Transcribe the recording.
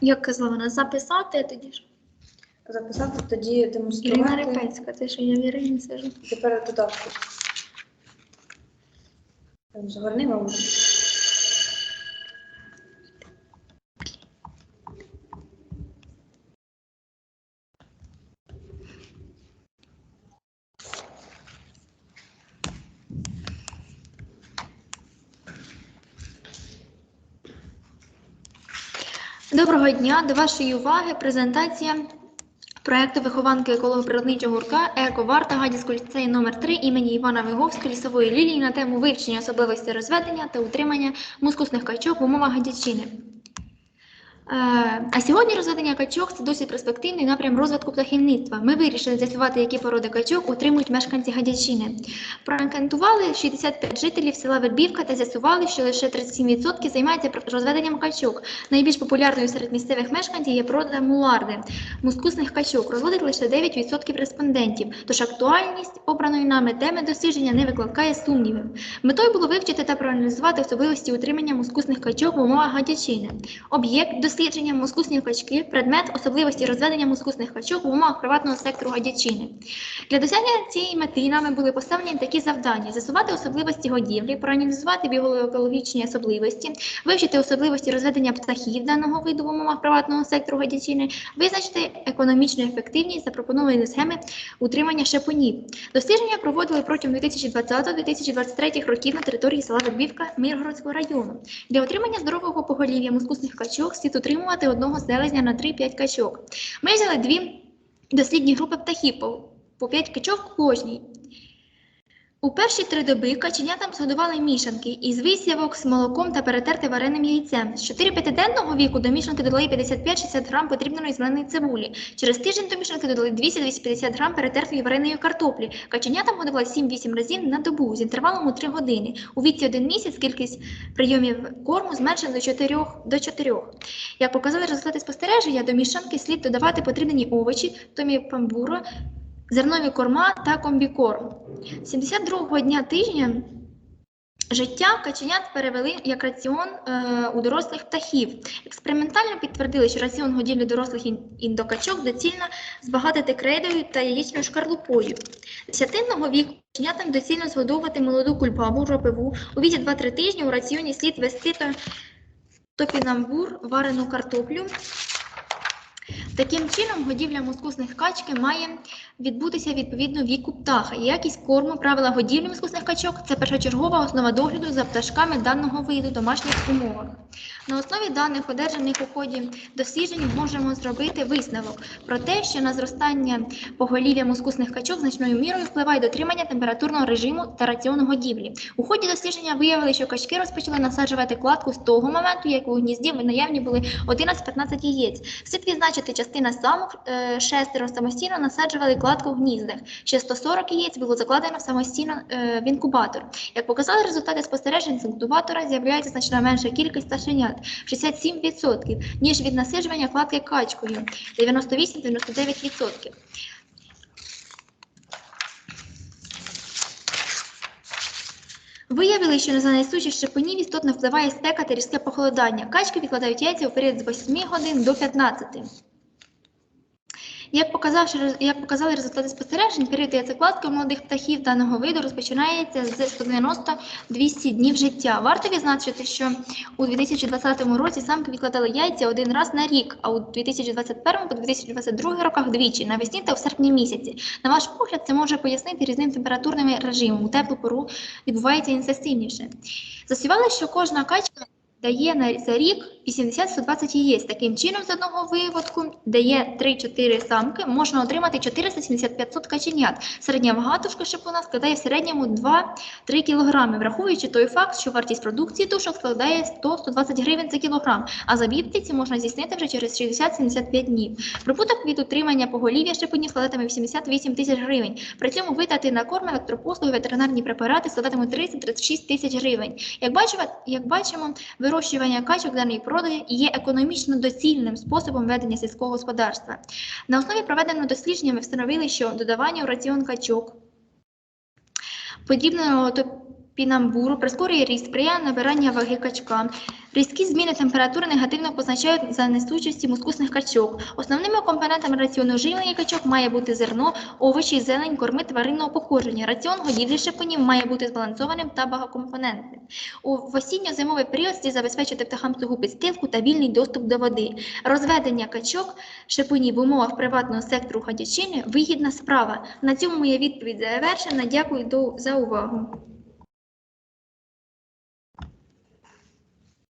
Як казала вона, записати тоді ж. Записати тоді Ірина демонструвати. Репецька, це що я в Ірині сижу. Тепер додатку. Там Згорни, Доброго дня, до вашої уваги презентація проекту вихованки еколого-природничого гурка «Ековарта» Гадяцького ліцею номер 3 імені Івана Виговського лісової лілії на тему вивчення особливостей розведення та утримання мускусних качок в умовах Гадячини. Е, А сьогодні розведення качок це досить перспективний напрям розвитку птахівництва. Ми вирішили з'ясувати, які породи качок утримують мешканці Гадячини. Проанкетували 65 жителів села Вербівка та з'ясували, що лише 37% займаються розведенням качок. Найбільш популярною серед місцевих мешканців є порода муларди. Мускусних качок розводить лише 9% респондентів, тож актуальність обраної нами теми дослідження не викликає сумнівів. Метою було вивчити та проаналізувати особливості утримання мускусних качок в умовах гадячини. Об'єкт дослідження мускусні качки, предмет особливості розведення мускусних качок в умовах приватного сектору гадячини. Для досягнення цієї мети нами були поставлені такі завдання: з'ясувати особливості годівлі, проаналізувати біологічні особливості, вивчити особливості розведення птахів даного виду в умовах приватного сектору гадячини, визначити економічну ефективність запропонованої схеми утримання шепунів. Дослідження проводили протягом 2020-2023 років на території села Вербівка Миргородського району. Для отримання здорового поголів'я мускусних качок слід утримувати одного селезня на 3-5 качок. Ми взяли дві дослідні групи птахів по 5 качок кожній. У перші три доби каченятам згодували мішанки із висівок з молоком та перетерти вареним яйцем. З 4-5-денного віку до мішанки додали 55-60 грам потрібної зеленої цибулі. Через тиждень до мішанки додали 200-250 грам перетертої вареної картоплі. Каченятам годували 7-8 разів на добу з інтервалом у 3 години. У віці один місяць кількість прийомів корму зменшена до 4. До 4. Як показали результати спостереження, до мішанки слід додавати потрібні овочі, томі памбуро, зернові корма та комбікорм. 72-го дня тижня життя каченят перевели як раціон е, у дорослих птахів. Експериментально підтвердили, що раціон годівлі дорослих ін- індокачок доцільно збагатити крейдою та яєчною шкарлупою. Десятинного віку каченятам доцільно згодовувати молоду кульбабу ропиву. У віці 2-3 тижні у раціоні слід вести топінамбур, варену картоплю. Таким чином, годівля мускусних качки має відбутися відповідно віку птаха. Якість корму, правила годівлі мускусних качок це першочергова основа догляду за пташками даного виду в домашніх умовах. На основі даних, одержаних у ході досліджень, можемо зробити висновок про те, що на зростання поголів'я мускусних качок значною мірою впливає дотримання температурного режиму та раціону годівлі. У ході дослідження виявили, що качки розпочали насаджувати кладку з того моменту, як у гнізді наявні були 11-15 яєць. Слід відзначити, частина самок е, шестеро самостійно насаджували кладку в гніздах. Ще 140 яєць було закладено самостійно е, в інкубатор. Як показали результати спостережень з інкубатора, з'являється значно менша кількість пташенят 67%, ніж від насиджування кладки качкою 98-99%. Виявили, що на несучість шипунів істотно впливає спека та різке похолодання. Качки відкладають яйця у період з 8 годин до 15. Як, показавши, як показали результати спостережень, період яйцекладки у молодих птахів даного виду розпочинається з 190-200 днів життя. Варто відзначити, що у 2020 році самки відкладали яйця один раз на рік, а у 2021 по 2022 роках двічі, навесні та в серпні місяці. На ваш погляд, це може пояснити різним температурним режимом. У теплу пору відбувається інтенсивніше. Засівали, що кожна качка дає на за рік 80-120 яєць. Таким чином, з одного виводку, де є 3-4 самки, можна отримати 470-500 каченят. Середня вага тушки шипуна складає в середньому 2-3 кг, враховуючи той факт, що вартість продукції тушок складає 100-120 гривень за кілограм, а забій ці можна здійснити вже через 60-75 днів. Прибуток від утримання поголів'я шипунів складатиме 88 тисяч гривень. При цьому витрати на корм, електропослуги, ветеринарні препарати складатимуть 30-36 тисяч гривень. Як бачимо, як бачимо, вирощування качок землі породи є економічно доцільним способом ведення сільського господарства. На основі проведеного дослідження ми встановили, що додавання в раціон качок подібного топінамбуру прискорює ріст, сприяє набирання ваги качка, Різкі зміни температури негативно позначають за несучості мускусних качок. Основними компонентами раціону живлення качок має бути зерно, овочі, зелень, корми тваринного походження. Раціон годівлі шипунів має бути збалансованим та багатокомпонентним. У осінньо-зимовий період слід забезпечити птахам сугу підстилку та вільний доступ до води. Розведення качок шипунів в умовах приватного сектору гадячини – вигідна справа. На цьому моя відповідь завершена. Дякую за увагу.